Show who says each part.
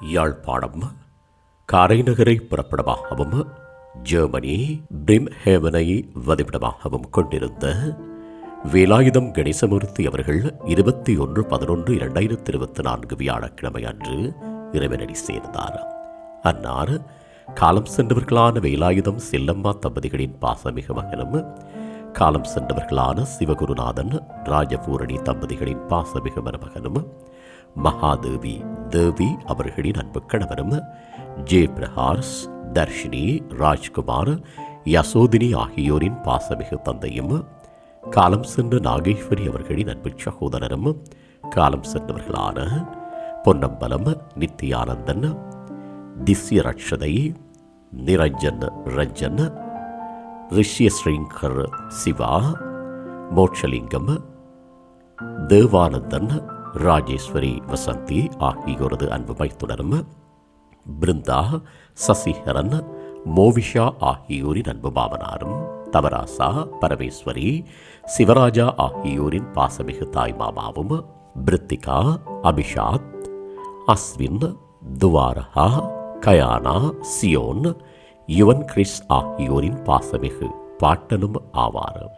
Speaker 1: Yazhpanam கரைநகரை புறப்படமாகவும் Germany பிரிம்ஹேவனை வதிவிடமாகவும் கொண்டிருந்த வேலாயுதம் கணேசமூர்த்தி அவர்கள் இருபத்தி ஒன்று பதினொன்று இரண்டாயிரத்தி இருபத்தி நான்கு வியாழக்கிழமை அன்று இறைவனடி சேர்ந்தார். அன்னார் காலம் சென்றவர்களான வேலாயுதம் செல்லம்மா தம்பதிகளின் பாசமிகு மகனும் காலம் சென்றவர்களான சிவகுருநாதன் ராஜபூரணி தம்பதிகளின் பாசமிகு மருமகனும் மகாதேவி தேவி அவர்களின் அன்பு கணவரும் ஜே பிரகாஷ் தர்ஷினி ராஜ்குமார் யசோதினி ஆகியோரின் பாசமிகு தந்தையும் காலம் சென்ற நாகேஸ்வரி அவர்களின் அன்பு சகோதரரும் காலம் சென்றவர்களான பொன்னம்பலம் நித்யானந்தன் திஸ்ய ரட்சதை நிரஞ்சன் ரஞ்சன் ரிஷ்யஸ்ரீங்கர் சிவா மோட்சலிங்கம் தேவானந்தன் ராஜேஸ்வரி வசந்தி ஆகியோரது அன்பு மைத்துனரும் பிருந்தா சசிஹரன் மோவிஷா ஆகியோரின் அன்பு மாமனாரும் தவராசா பரமேஸ்வரி சிவராஜா ஆகியோரின் பாசமிகு தாய் மாமாவும் பிரித்திகா அபிஷாத் அஸ்வின் துவாரகா கயானா சியோன் யுவன் கிறிஸ் ஆகியோரின் பாசமிகு பாட்டனும் ஆவார்.